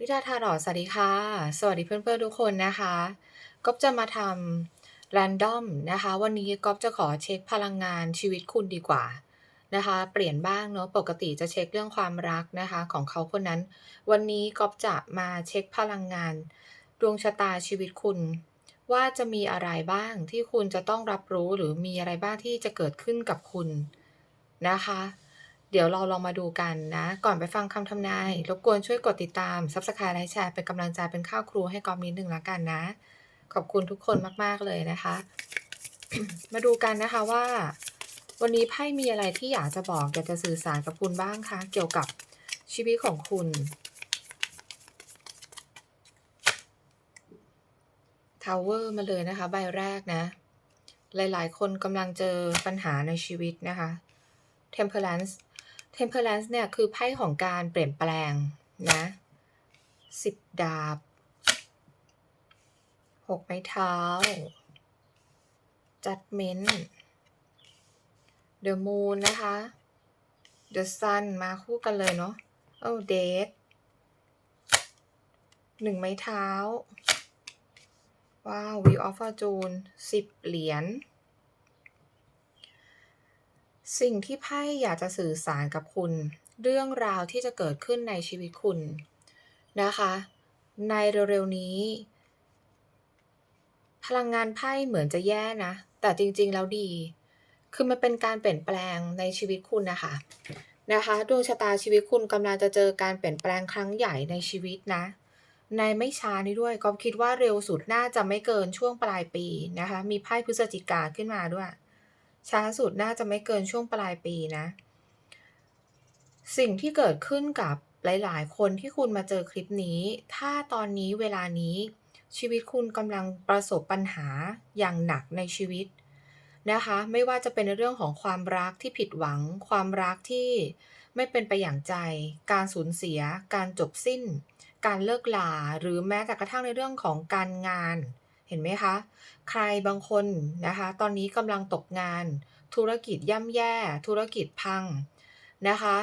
ริดาทารอสวัสดีค่ะ สวัสดีเพื่อนๆทุกคนนะคะก๊อฟจะมาทำ random นะคะ วันนี้ก๊อฟจะขอเช็คพลังงานชีวิตคุณดีกว่านะคะ เปลี่ยนบ้างเนาะปกติจะเช็คเรื่องความรักนะคะ ของเขาคนนั้น วันนี้ก๊อฟจะมาเช็คพลังงาน ดวงชะตาชีวิตคุณ ว่าจะมีอะไรบ้างที่คุณจะต้องรับรู้หรือมีอะไรบ้างที่จะเกิดขึ้นกับคุณนะคะ ดี๋ยวเราลองมาดูกันนะ ก่อนไปฟังคำทำนาย รบกวนช่วยกดติดตาม Subscribe และแชร์เป็นกำลังใจเป็นข้าวครูให้กอมนิดนึงและกันนะ ขอบคุณทุกคนมาก ๆ เลยนะคะ มาดูกันนะคะว่า วันนี้ไพ่มีอะไรที่อยากจะบอกอยากจะสื่อสารกับคุณบ้างคะเกี่ยวกับชีวิตของคุณ ทาวเวอร์มาเลยนะคะ ใบแรกนะ หลาย ๆ คนกำลังเจอปัญหาในชีวิตนะคะ Temperance Temperance เนี่ยคือไพ่ของการเปลี่ยนแปลงนะสิบดาบหกไม้เท้า Judgment The Moon นะคะ The Sun มาคู่กันเลยเนาะโอ้ Date หนึ่งไม้เท้า ว้าว Wheel of Fortune สิบเหรียญ สิ่งที่ไพ่อยากจะสื่อสารกับคุณ เรื่องราวที่จะเกิดขึ้นในชีวิตคุณนะคะ ในเร็วๆนี้ พลังงานไพ่เหมือนจะแย่นะ แต่จริงๆแล้วดี คือมันเป็นการเปลี่ยนแปลงในชีวิตคุณนะคะนะคะดวงชะตาชีวิตคุณกำลังจะเจอการเปลี่ยนแปลงครั้งใหญ่ในชีวิตนะ ในไม่ช้านี้ด้วยก็คิดว่าเร็วสุดน่าจะไม่เกินช่วงปลายปีนะคะ มีไพ่พฤศจิกาขึ้นมาด้วย ช้าสุดน่าจะไม่เกินช่วงปลายปีนะ สิ่งที่เกิดขึ้นกับหลาย ๆ คนที่คุณมาเจอคลิปนี้ ถ้าตอนนี้เวลานี้ชีวิตคุณกำลังประสบปัญหาอย่างหนักในชีวิตนะคะ ไม่ว่าจะเป็นเรื่องของความรักที่ผิดหวัง ความรักที่ไม่เป็นไปอย่างใจ การสูญเสีย การจบสิ้น การเลิกลา หรือแม้แต่กระทั่งในเรื่องของการงาน เห็นไหมคะ ใครบางคนนะคะ ตอนนี้กำลังตกงาน ธุรกิจย่ำแย่ ธุรกิจพังนะคะ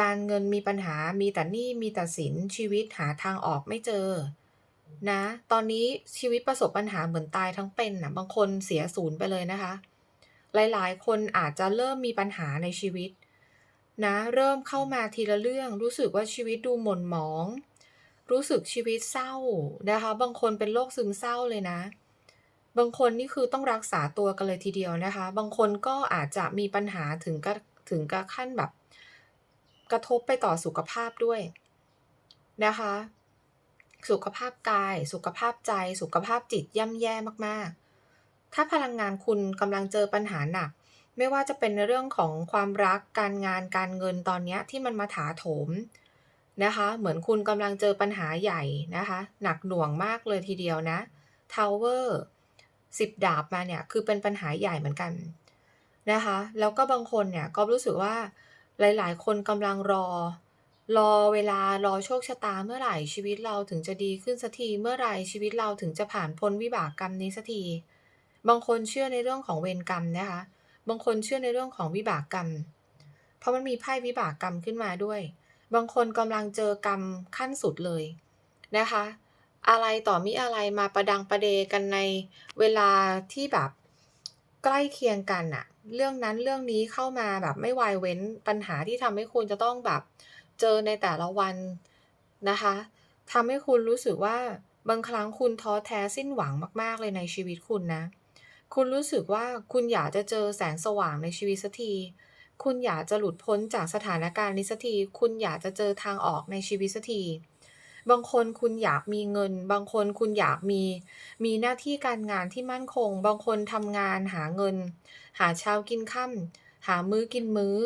การเงินมีปัญหามีแต่หนี้มีแต่สินชีวิตหาทางออกไม่เจอนะ ตอนนี้ชีวิตประสบปัญหาเหมือนตายทั้งเป็นนะบางคนเสียศูนย์ไปเลยนะคะ หลายๆ คนอาจจะเริ่มมีปัญหาในชีวิตนะ เริ่มเข้ามาทีละเรื่องรู้สึกว่าชีวิตดูหม่นหมอง รู้สึกชีวิตเศร้านะคะ บางคนเป็นโรคซึมเศร้าเลยนะ บางคนนี่คือต้องรักษาตัวกันเลยทีเดียวนะคะ บางคนก็อาจจะมีปัญหาถึงกับถึงกับขั้นแบบ กระทบไปต่อสุขภาพด้วยนะคะ สุขภาพกาย สุขภาพใจ สุขภาพจิตย่ำแย่มากๆ ถ้าพลังงานคุณกำลังเจอปัญหาหนัก ไม่ว่าจะเป็นในเรื่องของความรักการงานการเงินตอนนี้ที่มันมาถาโถม นะคะ เหมือนคุณกำลังเจอปัญหาใหญ่นะคะ หนักหน่วงมากเลยทีเดียวนะ Tower สิบดาบมาเนี่ย คือเป็นปัญหาใหญ่เหมือนกันนะคะ แล้วก็บางคนเนี่ยก็รู้สึกว่าหลาย ๆ คนกำลังรอ รอเวลารอโชคชะตาเมื่อไหร่ชีวิตเราถึงจะดีขึ้นสักทีเมื่อไหร่ชีวิตเราถึงจะผ่านพ้นวิบากกรรมนี้สักที บางคนเชื่อในเรื่องของเวรกรรมนะคะ บางคนเชื่อในเรื่องของวิบากกรรม เพราะมันมีไพ่วิบากกรรมขึ้นมาด้วย บางคนกำลังเจอกรรมขั้นสุดเลยนะคะ อะไรต่อมิอะไรมาประดังประเดกันในเวลาที่แบบใกล้เคียงกันน่ะเรื่องนั้นเรื่องนี้เข้ามาแบบไม่วายเว้นปัญหาที่ทำให้คุณจะต้องแบบเจอในแต่ละวันนะคะทำให้คุณรู้สึกว่าบางครั้งคุณท้อแท้สิ้นหวังมาก ๆ เลยในชีวิตคุณนะ คุณรู้สึกว่าคุณอยากจะเจอแสงสว่างในชีวิตสักที คุณอยากจะหลุดพ้นจากสถานการณ์นี้สักที คุณอยากจะเจอทางออกในชีวิตสักที บางคนคุณอยากมีเงิน บางคนคุณอยากมี มีหน้าที่การงานที่มั่นคง บางคนทำงานหาเงิน หาเช้ากินค่ำหามื้อกินมื้อ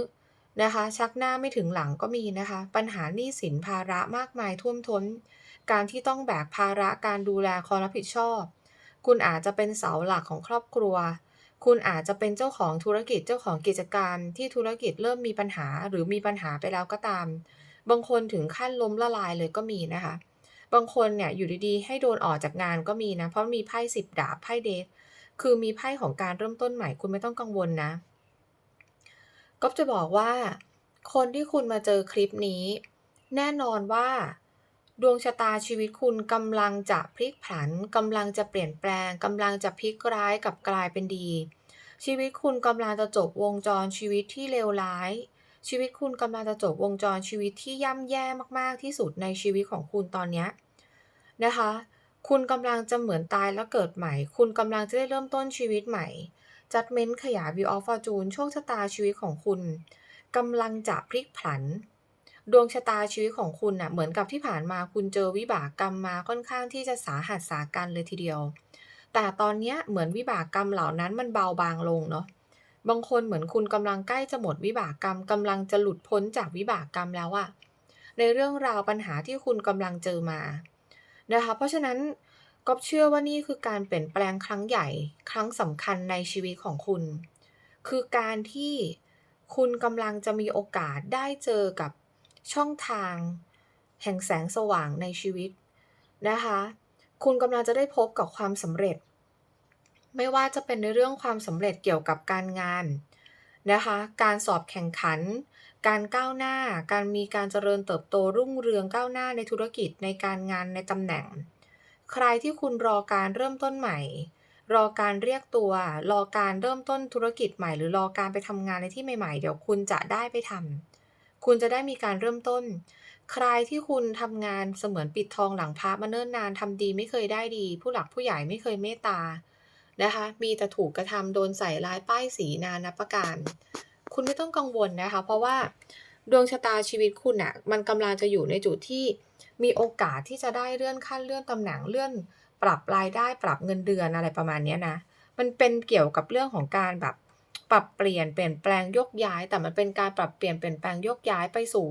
นะคะ ชักหน้าไม่ถึงหลังก็มีนะคะ ปัญหาหนี้สินภาระมากมายท่วมท้น การที่ต้องแบกภาระการดูแลความรับผิดชอบ คุณอาจจะเป็นเสาหลักของครอบครัว คุณอาจจะเป็นเจ้าของธุรกิจเจ้าของกิจการที่ธุรกิจเริ่มมีปัญหาหรือมีปัญหาไปแล้วก็ตาม บางคนถึงขั้นล้มละลายเลยก็มีนะคะ บางคนเนี่ยอยู่ดีๆ ให้โดนออกจากงานก็มีนะ เพราะมีไพ่สิบดาบไพ่เดทคือมีไพ่ของการเริ่มต้นใหม่คุณไม่ต้องกังวลนะก็จะบอกว่า คนที่คุณมาเจอคลิปนี้ แน่นอนว่า ดวงชะตาชีวิตคุณกำลังจะพลิกผันกำลังจะเปลี่ยนแปลงกำลังจะพลิกร้ายกับกลายเป็นดี ชีวิตคุณกำลังจะจบวงจรชีวิตที่เลวร้าย ชีวิตคุณกำลังจะจบวงจรชีวิตที่ย่ำแย่มากๆที่สุดในชีวิตของคุณตอนนี้นะคะ คุณกำลังจะเหมือนตายแล้วเกิดใหม่ คุณกำลังจะได้เริ่มต้นชีวิตใหม่ Judgment ขยาย Wheel of Fortune โชคชะตาชีวิตของคุณกำลังจะพลิกผัน ดวงชะตาชีวิตของคุณน่ะเหมือนกับที่ผ่านมาคุณเจอวิบากกรรมมาค่อนข้างที่จะสาหัสสากันเลยทีเดียว แต่ตอนนี้เหมือนวิบากกรรมเหล่านั้นมันเบาบางลงเนาะบางคนเหมือนคุณกำลังใกล้จะหมดวิบากกรรมกำลังจะหลุดพ้นจากวิบากกรรมแล้วอะในเรื่องราวปัญหาที่คุณกำลังเจอมานะคะเพราะฉะนั้นก๊อฟเชื่อว่านี่คือการเปลี่ยนแปลงครั้งใหญ่ครั้งสำคัญในชีวิตของคุณ คือการที่คุณกำลังจะมีโอกาสได้เจอกับ ช่องทาง แห่งแสงสว่างในชีวิตนะคะ คุณกำลังจะได้พบกับความสำเร็จ ไม่ว่าจะเป็นในเรื่องความสำเร็จเกี่ยวกับการงานนะคะ การสอบแข่งขัน การก้าวหน้า การมีการเจริญเติบโตรุ่งเรืองก้าวหน้าในธุรกิจในการงานในตำแหน่ง ใครที่คุณรอการเริ่มต้นใหม่ รอการเรียกตัว รอการเริ่มต้นธุรกิจใหม่ หรือรอการไปทำงานในที่ใหม่ ๆ เดี๋ยวคุณจะได้ไปทำ คุณจะได้มีการเริ่มต้น ใครที่คุณทำงานเสมือนปิดทองหลังพระมาเนิ่นนานทำดีไม่เคยได้ดี ผู้หลักผู้ใหญ่ไม่เคยเมตตานะคะ มีแต่ถูกกระทำโดนใส่ร้ายป้ายสีนานับประการ คุณไม่ต้องกังวลนะคะ เพราะว่าดวงชะตาชีวิตคุณอะมันกำลังจะอยู่ในจุดที่มีโอกาสที่จะได้เลื่อนขั้นเลื่อนตำแหน่งเลื่อนปรับรายได้ปรับเงินเดือนอะไรประมาณนี้นะ มันเป็นเกี่ยวกับเรื่องของการแบบ ปรับเปลี่ยนเปลี่ยนแปลงยกย้าย แต่มันเป็นการปรับเปลี่ยนเปลี่ยนแปลงยกย้ายไปสู่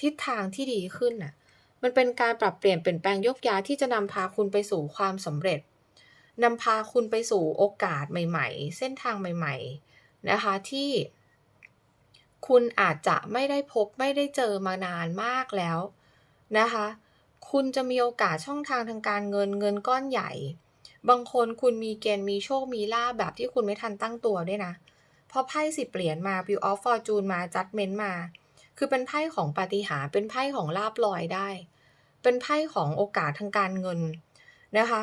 ทิศทางที่ดีขึ้นน่ะมันเป็นการปรับเปลี่ยนเปลี่ยนแปลงยกย้ายที่จะนำพาคุณไปสู่ความสำเร็จนำพาคุณไปสู่โอกาสใหม่ ๆ เส้นทางใหม่ ๆ นะคะที่ คุณอาจจะไม่ได้พบไม่ได้เจอมานานมากแล้วนะคะ คุณจะมีโอกาสช่องทางทางการเงินเงินก้อนใหญ่ บางคนคุณมีเกณฑ์มีโชคมีลาภแบบที่คุณไม่ทันตั้งตัวด้วยนะ เพราะไพ่สิบเหรียญมา Wheel of Fortune มา Judgment มา คือเป็นไพ่ของปาฏิหาริย์เป็นไพ่ของลาภลอยได้ เป็นไพ่ของโอกาสทางการเงินนะคะ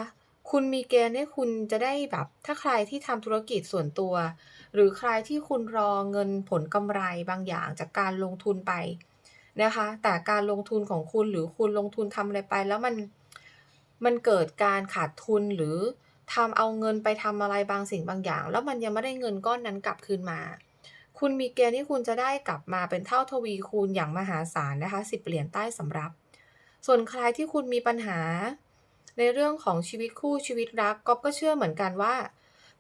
คุณมีเกณฑ์ให้คุณจะได้แบบ ถ้าใครที่ทำธุรกิจส่วนตัว หรือใครที่คุณรอเงินผลกำไรบางอย่างจากการลงทุนไปนะคะ แต่การลงทุนของคุณหรือคุณลงทุนทำอะไรไป แล้วมันมันเกิดการขาดทุนหรือ ทำเอาเงินไปทำอะไรบางสิ่งบางอย่าง แล้วมันยังไม่ได้เงินก้อนนั้นกลับคืนมา คุณมีเกณฑ์ที่คุณจะได้กลับมาเป็นเท่าทวีคูณอย่างมหาศาลนะคะสิบเหรียญใต้สำรับ ส่วนใครที่คุณมีปัญหา ในเรื่องของชีวิตคู่ชีวิตรักก๊อฟก็เชื่อเหมือนกันว่า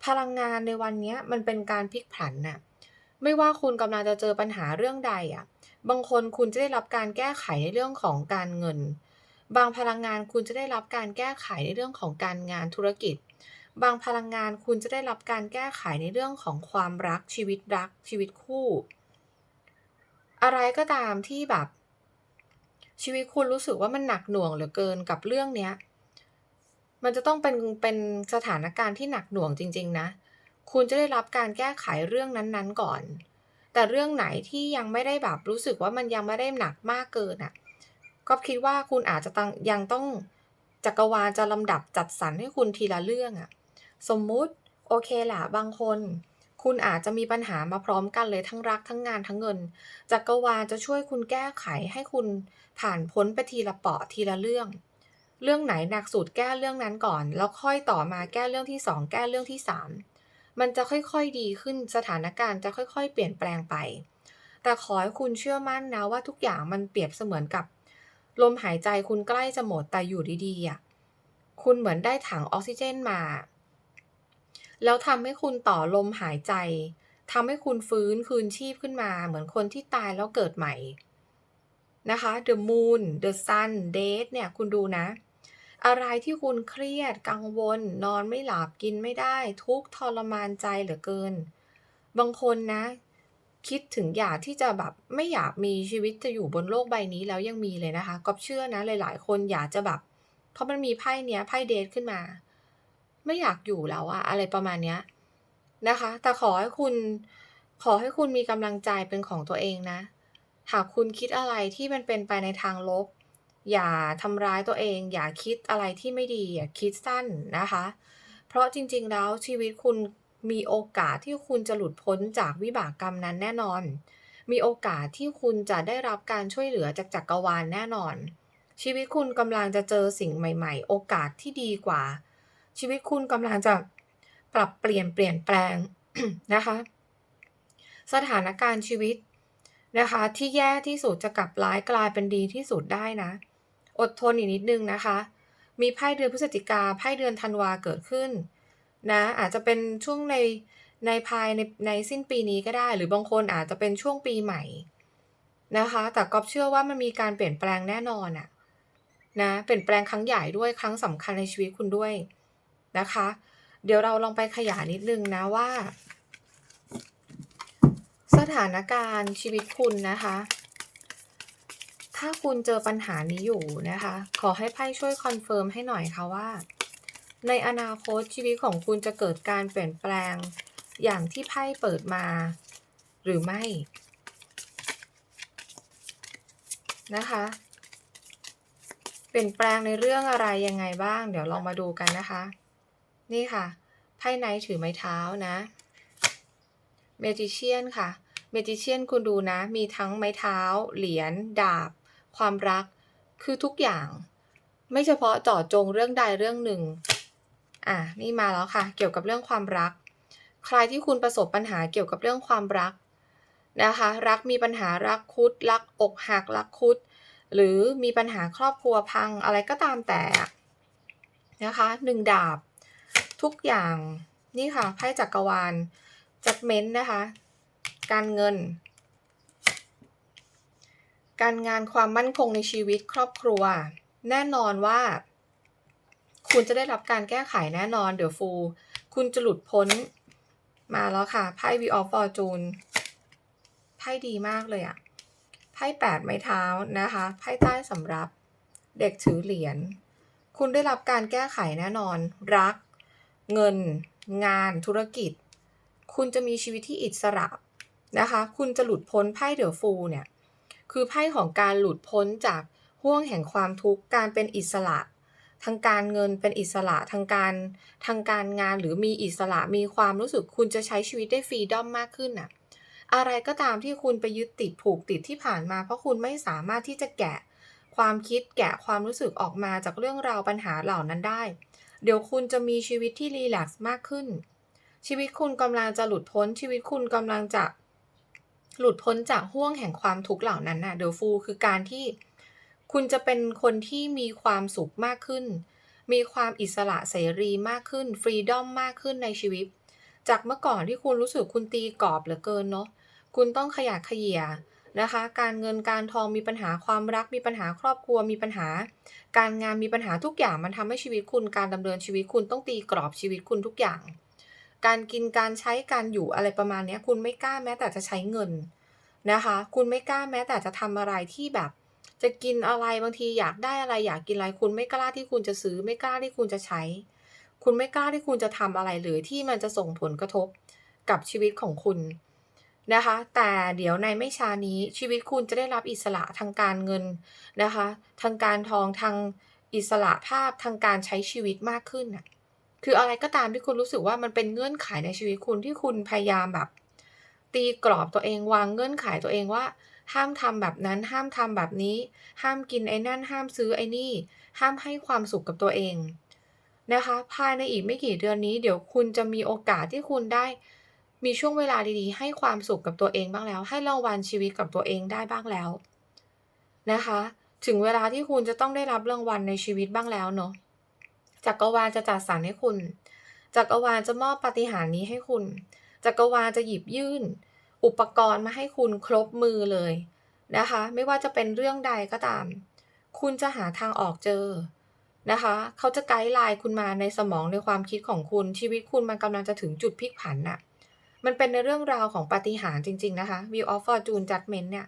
พลังงานในวันนี้มันเป็นการพลิกผันน่ะไม่ว่าคุณกำลังจะเจอปัญหาเรื่องใดอะ บางคนคุณจะได้รับการแก้ไขในเรื่องของการเงิน บางพลังงานคุณจะได้รับการแก้ไขในเรื่องของการงานธุรกิจ บางพลังงานคุณจะได้รับการแก้ไขในเรื่องของความรักชีวิตรักชีวิตคู่ อะไรก็ตามที่แบบ ชีวิตคุณรู้สึกว่ามันหนักหน่วงเหลือเกินกับเรื่องเนี้ย มันจะต้องเป็นเป็นสถานการณ์ที่หนักหน่วงจริง ๆ นะ คุณจะได้รับการแก้ไขเรื่องนั้นๆก่อน แต่เรื่องไหนที่ยังไม่ได้แบบรู้สึกว่ามันยังไม่ได้หนักมากเกินอะ ก็คิดว่าคุณอาจจะต้องยังต้องจักรวาลจะลำดับจัดสรรให้คุณทีละเรื่องอะสมมุติโอเคล่ะบางคน คุณอาจจะมีปัญหามาพร้อมกันเลยทั้งรักทั้งงานทั้งเงินจักรวาลจะช่วยคุณแก้ไขให้คุณผ่านพ้นไปทีละเปาะทีละเรื่อง เรื่องไหนหนักสุดแก้เรื่องนั้นก่อน แล้วค่อยต่อมาแก้เรื่องที่สองแก้เรื่องที่สามมันจะค่อยๆดีขึ้นสถานการณ์จะค่อยๆ เปลี่ยนแปลงไป แต่ขอให้คุณเชื่อมั่นนะว่าทุกอย่างมันเปรียบเสมือนกับ ลมหายใจคุณใกล้จะหมดแต่อยู่ดีๆอะคุณเหมือนได้ถังออกซิเจนมา แล้วทำให้คุณต่อลมหายใจทำให้คุณฟื้นคืนชีพขึ้นมา เหมือนคนที่ตายแล้วเกิดใหม่นะคะ The Moon The Sun Date เนี่ยคุณดูนะ อะไรที่คุณเครียดกังวล นอนไม่หลับกินไม่ได้ ทุกข์ทรมานใจเหลือเกิน บางคนนะ คิดถึงอยากที่จะแบบไม่อยากมีชีวิตจะอยู่บนโลกใบนี้แล้วยังมีเลยนะคะก๊อฟเชื่อนะหลาย ๆ คนอยากจะแบบเพราะมันมีไพ่เนี้ยไพ่เดทขึ้นมา ไม่อยากอยู่แล้วอะอะไรประมาณเนี้ยนะคะ แต่ขอให้คุณขอให้คุณมีกำลังใจเป็นของตัวเองนะ หากคุณคิดอะไรที่มันเป็นไปในทางลบ อย่าทำร้ายตัวเอง อย่าคิดอะไรที่ไม่ดีอย่าคิดสั้นนะคะ เพราะจริง ๆ แล้วชีวิตคุณ มีโอกาสที่คุณจะหลุดพ้นจากวิบากกรรมนั้นแน่นอน มีโอกาสที่คุณจะได้รับการช่วยเหลือจากจักรวาลแน่นอน ชีวิตคุณกำลังจะเจอสิ่งใหม่ ๆ โอกาสที่ดีกว่า ชีวิตคุณกำลังจะปรับเปลี่ยนเปลี่ยนแปลงนะคะ สถานการณ์ชีวิตนะคะ ที่แย่ที่สุดจะกลับร้ายกลายเป็นดีที่สุดได้นะ อดทนอีกนิดนึงนะคะ มีไพ่เดือนพฤศจิกาไพ่เดือนธันวาเกิดขึ้น นะอาจจะเป็นช่วงในในภายในในสิ้นปีนี้ก็ได้ หรือบางคนอาจจะเป็นช่วงปีใหม่นะคะ แต่ก๊อฟเชื่อว่ามันมีการเปลี่ยนแปลงแน่นอนอะนะเปลี่ยนแปลงครั้งใหญ่ด้วยครั้งสำคัญในชีวิตคุณด้วยนะคะ เดี๋ยวเราลองไปขยายนิดนึงนะว่า สถานการณ์ชีวิตคุณนะคะ ถ้าคุณเจอปัญหานี้อยู่นะคะ ขอให้ไพ่ช่วยคอนเฟิร์มให้หน่อยค่ะว่า ในอนาคตชีวิตของคุณจะเกิดการเปลี่ยนแปลง อย่างที่ไพ่เปิดมา หรือไม่ นะคะ เปลี่ยนแปลงในเรื่องอะไรยังไงบ้าง เดี๋ยวลองมาดูกันนะคะ นี่ค่ะไพ่ไนท์ถือไม้เท้านะเมจิเชียนค่ะเมจิเชียนคุณดูนะ มีทั้งไม้เท้า เหรียญดาบ ความรัก คือทุกอย่าง ไม่เฉพาะเจาะจงเรื่องใดเรื่องหนึ่ง อะนี่มาแล้วค่ะ เกี่ยวกับเรื่องความรัก ใครที่คุณประสบปัญหาเกี่ยวกับเรื่องความรักนะคะ รักมีปัญหารักคุด รักอกหักรักคุด หรือมีปัญหาครอบครัวพังอะไรก็ตามแต่นะคะหนึ่งดาบ ทุกอย่างนี่ค่ะไพ่จักรวาลจัดเม้นนะคะ การเงิน การงานความมั่นคงในชีวิตครอบครัว แน่นอนว่า คุณจะได้รับการแก้ไขแน่นอนเดี๋ยวฟูคุณจะหลุดพ้นมาแล้วค่ะ ไพ่ We of Fortune ไพ่ดีมากเลยอะไพ่แปดไม้เท้านะคะ ไพ่ใต้สำรับ เด็กถือเหรียญ คุณได้รับการแก้ไขแน่นอน รัก เงิน งาน ธุรกิจ คุณจะมีชีวิตที่อิสระนะคะ คุณจะหลุดพ้นไพ่เดอะฟูเนี่ย คือไพ่ของการหลุดพ้นจากห่วงแห่งความทุกข์ การเป็นอิสระ ทางการเงินเป็นอิสระทางการทางการงานหรือมีอิสระมีความรู้สึกคุณจะใช้ชีวิตได้ฟรีดอมมากขึ้นน่ะอะไรก็ตามที่คุณไปยึดติดผูกติดที่ผ่านมา เพราะคุณไม่สามารถที่จะแกะความคิดแกะความรู้สึกออกมาจากเรื่องราวปัญหาเหล่านั้นได้ เดี๋ยวคุณจะมีชีวิตที่รีแลกซ์มากขึ้น ชีวิตคุณกำลังจะหลุดพ้นชีวิตคุณกำลังจะหลุดพ้นจากห่วงแห่งความทุกข์เหล่านั้นน่ะเดอะฟูคือการที่ คุณจะเป็นคนที่มีความสุขมากขึ้น มีความอิสระเสรีมากขึ้น ฟรีดอมมากขึ้นในชีวิต จากเมื่อก่อนที่คุณรู้สึกคุณตีกรอบเหลือเกินเนาะ คุณต้องขยักขยเยนะคะ การเงินการทองมีปัญหาความรัก มีปัญหาครอบครัว มีปัญหา การงานมีปัญหาทุกอย่างมันทำให้ชีวิตคุณ การดำเนินชีวิตคุณต้องตีกรอบชีวิตคุณทุกอย่าง การกินการใช้การอยู่อะไรประมาณนี้คุณไม่กล้าแม้แต่จะใช้เงินนะคะ คุณไม่กล้าแม้แต่จะทำอะไรที่แบบ จะกินอะไรบางทีอยากได้อะไรอยากกินอะไรคุณไม่กล้าที่คุณจะซื้อ ไม่กล้าที่คุณจะใช้ คุณไม่กล้าที่คุณจะทำอะไรเลยที่มันจะส่งผลกระทบกับชีวิตของคุณนะคะ แต่เดี๋ยวในไม่ช้านี้ชีวิตคุณจะได้รับอิสระทางการเงินนะคะ ทางการทองทางอิสระภาพทางการใช้ชีวิตมากขึ้นนะคืออะไรก็ตามที่คุณรู้สึกว่ามันเป็นเงื่อนไขในชีวิตคุณที่คุณพยายามแบบ ตีกรอบตัวเองวางเงื่อนไขตัวเองว่า ห้ามทำแบบนั้น ห้ามทำแบบนี้ ห้ามกินไอ้นั่น ห้ามซื้อไอ้นี่ ห้ามให้ความสุขกับตัวเองนะคะ ภายในอีกไม่กี่เดือนนี้ เดี๋ยวคุณจะมีโอกาสที่คุณได้ มีช่วงเวลาดีๆ ให้ความสุขกับตัวเองบ้างแล้ว ให้รางวัลชีวิตกับตัวเองได้บ้างแล้วนะคะ ถึงเวลาที่คุณจะต้องได้รับรางวัลในชีวิตบ้างแล้วเนาะจักรวาลจะจัดสรรให้คุณ จักรวาลจะมอบปาฏิหาริย์นี้ให้คุณ จักรวาลจะหยิบยื่น อุปกรณ์มาให้คุณครบมือเลยนะคะ ไม่ว่าจะเป็นเรื่องใดก็ตาม คุณจะหาทางออกเจอนะคะ เขาจะไกด์ไลน์คุณมาในสมองในความคิดของคุณชีวิตคุณมันกำลังจะถึงจุดพลิกผันน่ะมันเป็นในเรื่องราวของปาฏิหาริย์จริง ๆ นะคะ View of Fortune Judgment เนี่ย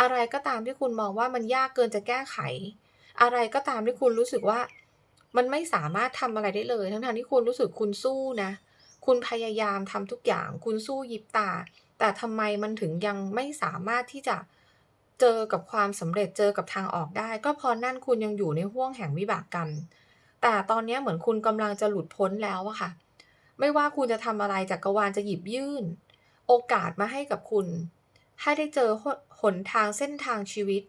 อะไรก็ตามที่คุณมองว่ามันยากเกินจะแก้ไข อะไรก็ตามที่คุณรู้สึกว่า มันไม่สามารถทำอะไรได้เลย ทั้งๆที่คุณรู้สึกคุณสู้นะ คุณพยายามทำทุกอย่าง คุณสู้ยิบตา แต่ทำไมมันถึงยังไม่สามารถที่จะเจอกับความสำเร็จเจอกับทางออกได้ ก็เพราะนั่นคุณยังอยู่ในห้วงแห่งวิบากกรรม แต่ตอนนี้เหมือนคุณกำลังจะหลุดพ้นแล้วอะค่ะ ไม่ว่าคุณจะทำอะไรจักรวาลจะหยิบยื่น โอกาสมาให้กับคุณ ให้ได้เจอหนหนทางเส้นทางชีวิต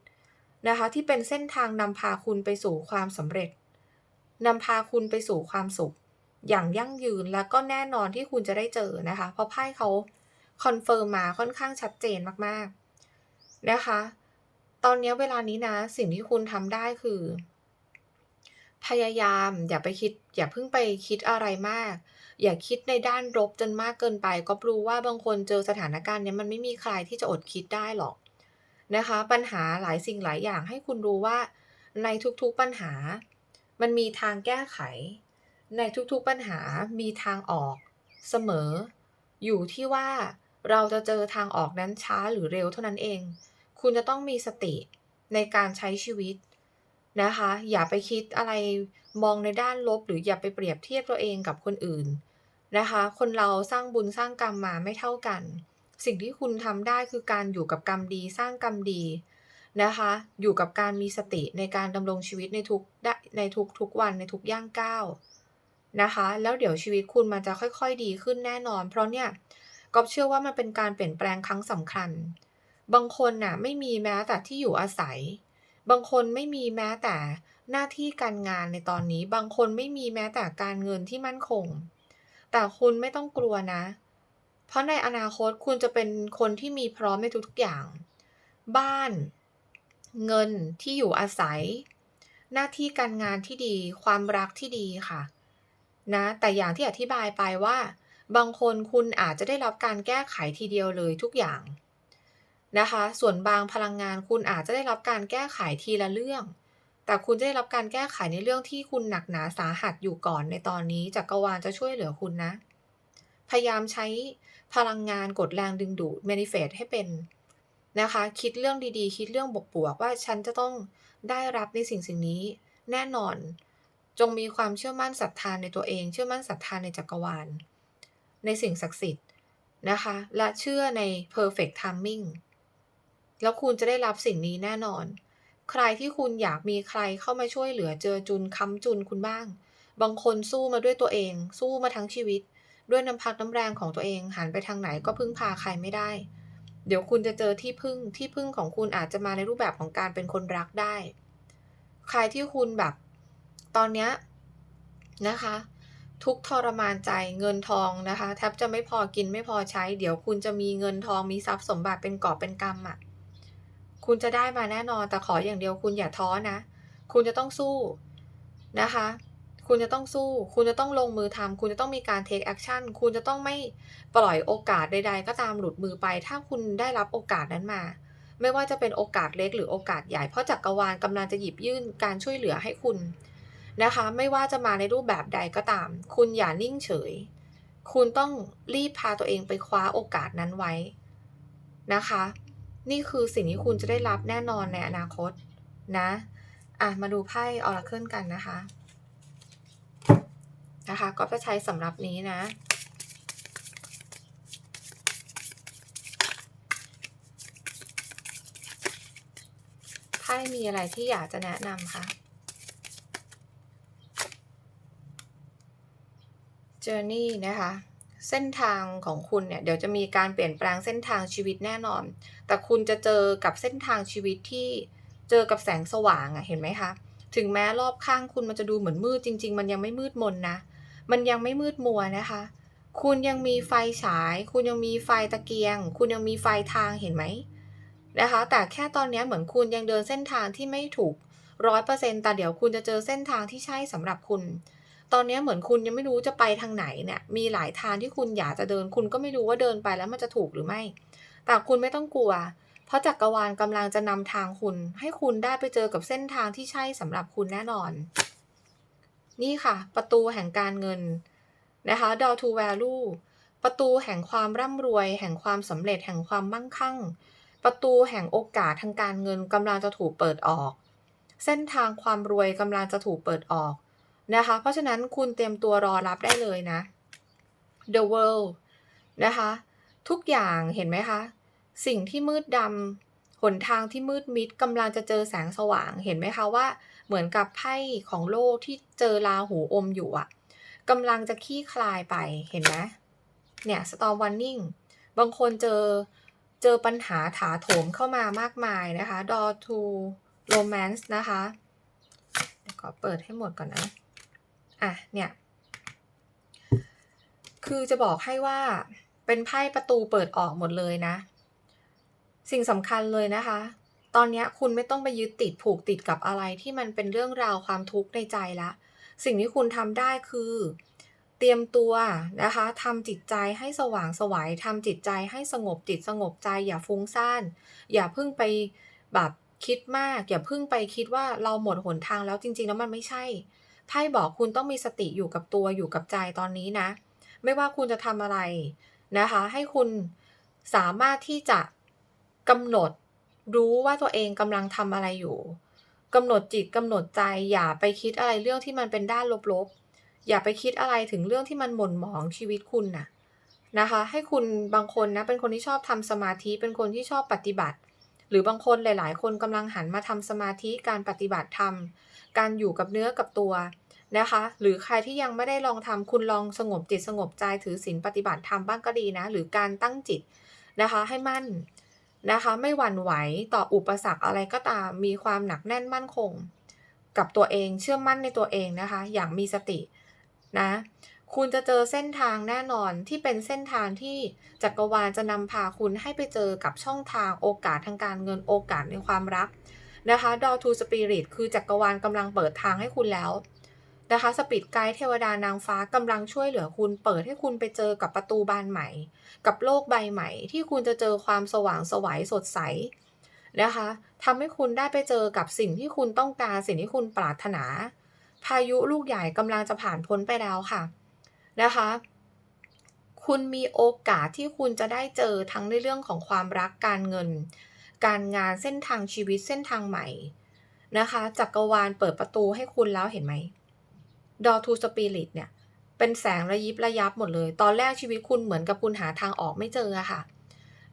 นะคะ ที่เป็นเส้นทางนำพาคุณไปสู่ความสำเร็จนำพาคุณไปสู่ความสุข อย่างยั่งยืนแล้วก็แน่นอนที่คุณจะได้เจอนะคะ เพราะไพ่เขา คอนเฟิร์มมาค่อนข้างชัดเจนมากๆนะคะ ตอนนี้เวลานี้นะ สิ่งที่คุณทำได้คือ พยายามอย่าไปคิด อย่าเพิ่งไปคิดอะไรมาก อย่าคิดในด้านลบจนมากเกินไป ก็รู้ว่าบางคนเจอสถานการณ์เนี้ยมันไม่มีใครที่จะอดคิดได้หรอกนะคะ ปัญหาหลายสิ่งหลายอย่างให้คุณรู้ว่า ในทุกๆปัญหา มันมีทางแก้ไข ในทุกๆปัญหามีทางออกเสมอ อยู่ที่ว่า เราจะเจอทางออกนั้นช้าหรือเร็วเท่านั้นเอง คุณจะต้องมีสติในการใช้ชีวิตนะคะ อย่าไปคิดอะไรมองในด้านลบ หรืออย่าไปเปรียบเทียบตัวเองกับคนอื่นนะคะ คนเราสร้างบุญสร้างกรรมมาไม่เท่ากัน สิ่งที่คุณทำได้คือการอยู่กับกรรมดีสร้างกรรมดีนะคะ อยู่กับการมีสติในการดำรงชีวิตในทุกในทุกทุกวันในทุกย่างก้าวนะคะ แล้วเดี๋ยวชีวิตคุณมันจะค่อย ๆ ดีขึ้นแน่นอน เพราะเนี่ย ก็เชื่อว่ามันเป็นการเปลี่ยนแปลงครั้งสำคัญ บางคนน่ะไม่มีแม้แต่ที่อยู่อาศัย บางคนไม่มีแม้แต่หน้าที่การงานในตอนนี้ บางคนไม่มีแม้แต่การเงินที่มั่นคง แต่คุณไม่ต้องกลัวนะ เพราะในอนาคตคุณจะเป็นคนที่มีพร้อมในทุกๆอย่าง บ้าน เงินที่อยู่อาศัย หน้าที่การงานที่ดี ความรักที่ดีค่ะ นะ แต่อย่างที่อธิบายไปว่า บางคนคุณอาจจะได้รับการแก้ไขทีเดียวเลยทุกอย่างนะคะ ส่วนบางพลังงานคุณอาจจะได้รับการแก้ไขทีละเรื่อง แต่คุณจะได้รับการแก้ไขในเรื่องที่คุณหนักหนาสาหัสอยู่ก่อนในตอนนี้จักรวาลจะช่วยเหลือคุณนะ พยายามใช้พลังงานกดแรงดึงดูด manifest ให้เป็นนะคะ คิดเรื่องดีๆ คิดเรื่องบวกๆว่าฉันจะต้องได้รับในสิ่งสิ่งนี้ แน่นอน จงมีความเชื่อมั่นศรัทธาในตัวเอง เชื่อมั่นศรัทธาในจักรวาล ในสิ่งศักดิ์สิทธิ์นะคะ และเชื่อใน perfect timing แล้วคุณจะได้รับสิ่งนี้แน่นอน ใครที่คุณอยากมีใครเข้ามาช่วยเหลือเจอจุนค้ำจุนคุณบ้าง บางคนสู้มาด้วยตัวเอง สู้มาทั้งชีวิต ด้วยน้ำพักน้ำแรงของตัวเอง หันไปทางไหนก็พึ่งพาใครไม่ได้ เดี๋ยวคุณจะเจอที่พึ่ง ที่พึ่งของคุณอาจจะมาในรูปแบบของการเป็นคนรักได้ ใครที่คุณแบบ ตอนเนี้ยนะคะ ทุกทรมานใจเงินทองนะคะแทบจะไม่พอกินไม่พอใช้ เดี๋ยวคุณจะมีเงินทองมีทรัพย์สมบัติเป็นกอบเป็นกำอะ่ะคุณจะได้มาแน่นอนแต่ขออย่างเดียวคุณอย่าท้อนะ คุณจะต้องสู้นะคะ คุณจะต้องสู้ คุณจะต้องลงมือทำคุณจะต้องมีการ take action คุณจะต้องไม่ปล่อยโอกาสใด ๆ ก็ตามหลุดมือไป ถ้าคุณได้รับโอกาสนั้นมา ไม่ว่าจะเป็นโอกาสเล็กหรือโอกาสใหญ่เพราะจักรวาลกำลังจะหยิบยื่นการช่วยเหลือให้คุณ นะคะ ไม่ว่าจะมาในรูปแบบใดก็ตาม คุณอย่านิ่งเฉย คุณต้องรีบพาตัวเองไปคว้าโอกาสนั้นไว้นะคะ นี่คือสิ่งที่คุณจะได้รับแน่นอนในอนาคตนะอะมาดูไพ่ออราเคิลกันนะคะนะคะก็จะใช้สำหรับนี้นะไพ่มีอะไรที่อยากจะแนะนำคะ Journey นะคะเส้นทางของคุณเนี่ยเดี๋ยวจะมีการเปลี่ยนแปลงเส้นทางชีวิตแน่นอน แต่คุณจะเจอกับเส้นทางชีวิตที่เจอกับแสงสว่างอะเห็นไหมคะ ถึงแม้รอบข้างคุณมันจะดูเหมือนมืดจริง ๆ มันยังไม่มืดมนนะ มันยังไม่มืดมัวนะคะ คุณยังมีไฟฉาย คุณยังมีไฟตะเกียง คุณยังมีไฟทางเห็นไหมนะคะ แต่แค่ตอนนี้เหมือนคุณยังเดินเส้นทางที่ไม่ถูกร้อยเปอร์เซ็นต์แต่เดี๋ยวคุณจะเจอเส้นทางที่ใช่สำหรับคุณ ตอนนี้เหมือนคุณยังไม่รู้จะไปทางไหนเนี่ย มีหลายทางที่คุณอยากจะเดิน คุณก็ไม่รู้ว่าเดินไปแล้วมันจะถูกหรือไม่ แต่คุณไม่ต้องกลัว เพราะจักรวาลกำลังจะนำทางคุณ ให้คุณได้ไปเจอกับเส้นทางที่ใช่สำหรับคุณแน่นอน นี่ค่ะ ประตูแห่งการเงินนะคะ door to value ประตูแห่งความร่ำรวย แห่งความสำเร็จแห่งความมั่งคั่ง ประตูแห่งโอกาสทางการเงินกำลังจะถูกเปิดออก เส้นทางความรวยกำลังจะถูกเปิดออก นะคะ เพราะฉะนั้นคุณเตรียมตัวรอรับได้เลยนะ The world นะคะ ทุกอย่างเห็นไหมคะ สิ่งที่มืดดำหนทางที่มืดมิดกำลังจะเจอแสงสว่างเห็นไหมคะว่า เหมือนกับไพ่ของโลกที่เจอราหูอมอยู่อะกำลังจะคลี่คลายไปเห็นไหมเนี่ย Storm Warning บางคนเจอเจอปัญหาถาโถมเข้ามามากมายนะคะ Door to Romance นะคะเดี๋ยวขอเปิดให้หมดก่อนนะ อะเนี่ย คือจะบอกให้ว่าเป็นไพ่ประตูเปิดออกหมดเลยนะ สิ่งสำคัญเลยนะคะ ตอนนี้คุณไม่ต้องไปยึดติดผูกติดกับอะไรที่มันเป็นเรื่องราวความทุกข์ในใจล้วสิ่งที่คุณทำได้คือ เตรียมตัวนะคะทำจิตใจให้สว่างสวทำจิตใจให้สงบจิตสงบใจ อย่าฟุ้งซ่าน อย่าเพิ่งไปแบบคิดมาก อย่าเพิ่งไปคิดว่าเราหมดหนทางแล้วจริง ๆ แล้วมันไม่ใช่ พ่บอกคุณต้องมีสติอยู่กับตัวอยู่กับใจตอนนี้นะ ไม่ว่าคุณจะทำอะไรนะคะ ให้คุณสามารถที่จะกำหนดรู้ว่าตัวเองกำลังทำอะไรอยู่กำหนดจิตกำหนดใจอย่าไปคิดอะไรเรื่องที่มันเป็นด้านลบๆ อย่าไปคิดอะไรถึงเรื่องที่มันหม่นหมองชีวิตคุณน่ะนะคะ ให้คุณบางคนนะเป็นคนที่ชอบทำสมาธิเป็นคนที่ชอบปฏิบัติ หรือบางคนหลาย ๆ คนกำลังหันมาทำสมาธิการปฏิบัติธรรมการอยู่กับเนื้อกับตัว นะคะ หรือใครที่ยังไม่ได้ลองทำคุณลองสงบจิตสงบใจถือศีลปฏิบัติธรรมบ้างก็ดีนะ หรือการตั้งจิตนะคะให้มั่นนะคะ ไม่หวั่นไหวต่ออุปสรรคอะไรก็ตามมีความหนักแน่นมั่นคง กับตัวเองเชื่อมั่นในตัวเองนะคะ อย่างมีสตินะคุณจะเจอเส้นทางแน่นอนที่เป็นเส้นทางที่จักรวาลจะนำพาคุณให้ไปเจอกับช่องทางโอกาสทางการเงินโอกาสในความรักนะคะ Door to Spirit คือจักรวาลกำลังเปิดทางให้คุณแล้ว นะคะสปิดไกด์เทวดานางฟ้ากำลังช่วยเหลือคุณ เปิดให้คุณไปเจอกับประตูบานใหม่ กับโลกใบใหม่ ที่คุณจะเจอความสว่างสวัยสดใสนะคะทำให้คุณได้ไปเจอกับสิ่งที่คุณต้องการสิ่งที่คุณปรารถนา พายุลูกใหญ่กำลังจะผ่านพ้นไปแล้วค่ะนะคะ คุณมีโอกาสที่คุณจะได้เจอทั้งในเรื่องของความรักการเงิน การงานเส้นทางชีวิตเส้นทางใหม่นะคะจักรวาลเปิดประตูให้คุณแล้วเห็นไหม Door to Spirit เนี่ย เป็นแสงระยิบระยับหมดเลย ตอนแรกชีวิตคุณเหมือนกับคุณหาทางออกไม่เจอค่ะ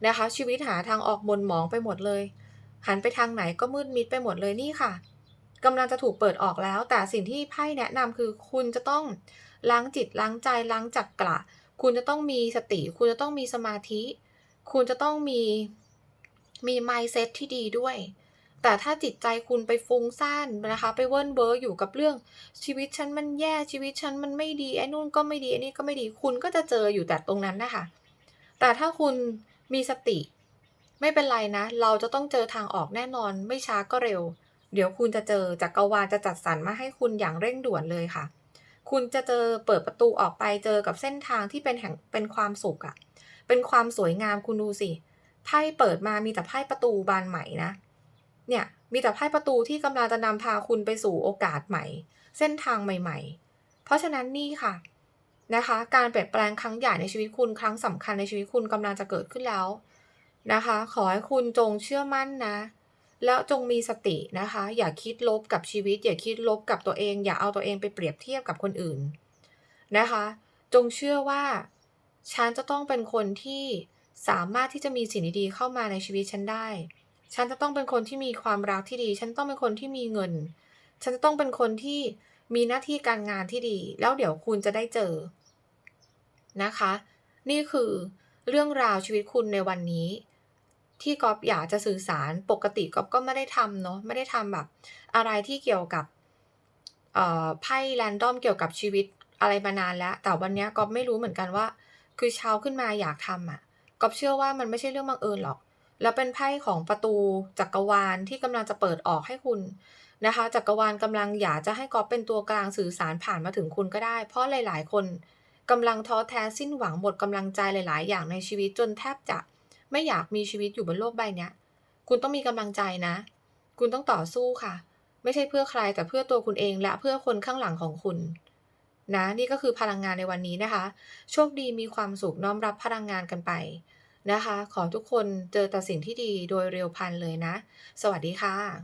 นะคะ ชีวิตหาทางออกมนหมองไปหมดเลย หันไปทางไหนก็มืดมิดไปหมดเลยนี่ค่ะกำลังจะถูกเปิดออกแล้ว แต่สิ่งที่ไพ่แนะนำคือคุณจะต้องล้างจิตล้างใจล้างจักกระคุณจะต้องมีสติ คุณจะต้องมีสมาธิ คุณจะต้องมีมี mindset ที่ดีด้วย แต่ถ้าจิตใจคุณไปฟุ้งซ่านนะคะ ไปเวิ้นเบ้ออยู่กับเรื่อง ชีวิตฉันมันแย่ชีวิตฉันมันไม่ดีไอ้นู่นก็ไม่ดีไอ้นี่ก็ไม่ดีคุณก็จะเจออยู่แต่ตรงนั้นนะคะแต่ถ้าคุณมีสติ ไม่เป็นไรนะ เราจะต้องเจอทางออกแน่นอน ไม่ช้าก็เร็ว เดี๋ยวคุณจะเจอจักรวาลจะจัดสรรมาให้คุณอย่างเร่งด่วนเลยค่ะ คุณจะเจอเปิดประตูออกไปเจอกับเส้นทางที่เป็นแห่งเป็นความสุขอะเป็นความสวยงามคุณดูสิไพ่เปิดมามีแต่ไพ่ประตูบานใหม่นะ เนี่ยมีแต่ไพ่ประตูที่กำลังจะนำพาคุณไปสู่โอกาสใหม่ เส้นทางใหม่ ๆ เพราะฉะนั้นนี่ค่ะนะคะ การเปลี่ยนแปลงครั้งใหญ่ในชีวิตคุณครั้งสำคัญในชีวิตคุณกำลังจะเกิดขึ้นแล้วนะคะ ขอให้คุณจงเชื่อมั่นนะ แล้วจงมีสตินะคะ อย่าคิดลบกับชีวิต อย่าคิดลบกับตัวเอง อย่าเอาตัวเองไปเปรียบเทียบกับคนอื่นนะคะ จงเชื่อว่าฉันจะต้องเป็นคนที่สามารถที่จะมีสิ่งดีๆเข้ามาในชีวิตฉันได้ ฉันจะต้องเป็นคนที่มีความรักที่ดี ฉันต้องเป็นคนที่มีเงิน ฉันจะต้องเป็นคนที่มีหน้าที่การงานที่ดี แล้วเดี๋ยวคุณจะได้เจอนะคะ นี่คือเรื่องราวชีวิตคุณในวันนี้ ที่ก๊อฟอยากจะสื่อสารปกติก๊อฟก็ไม่ได้ทำเนาะไม่ได้ทำแบบ อะไรที่เกี่ยวกับไพ่แรนดอมเกี่ยวกับชีวิตอะไรมานานแล้ว แต่วันนี้ก๊อฟไม่รู้เหมือนกันว่า คือเช้าขึ้นมาอยากทำอะก๊อฟเชื่อว่ามันไม่ใช่เรื่องบังเอิญหรอก แล้วเป็นไพ่ของประตูจักรวาลที่กำลังจะเปิดออกให้คุณนะคะจักรวาลกำลังอยากจะให้กอฟเป็นตัวกลางสื่อสารผ่านมาถึงคุณก็ได้ เพราะหลาย ๆ คนกำลังท้อแท้สิ้นหวังหมดกำลังใจหลาย ๆ อย่างในชีวิตจนแทบจะไม่อยากมีชีวิตอยู่บนโลกใบนี้คุณต้องมีกำลังใจนะ คุณต้องต่อสู้ค่ะ ไม่ใช่เพื่อใครแต่เพื่อตัวคุณเองและเพื่อคนข้างหลังของคุณนะนี่ก็คือพลังงานในวันนี้นะคะ โชคดีมีความสุขน้อมรับพลังงานกันไป นะคะ ขอทุกคนเจอแต่สิ่งที่ดีโดยเร็วพันเลยนะ สวัสดีค่ะ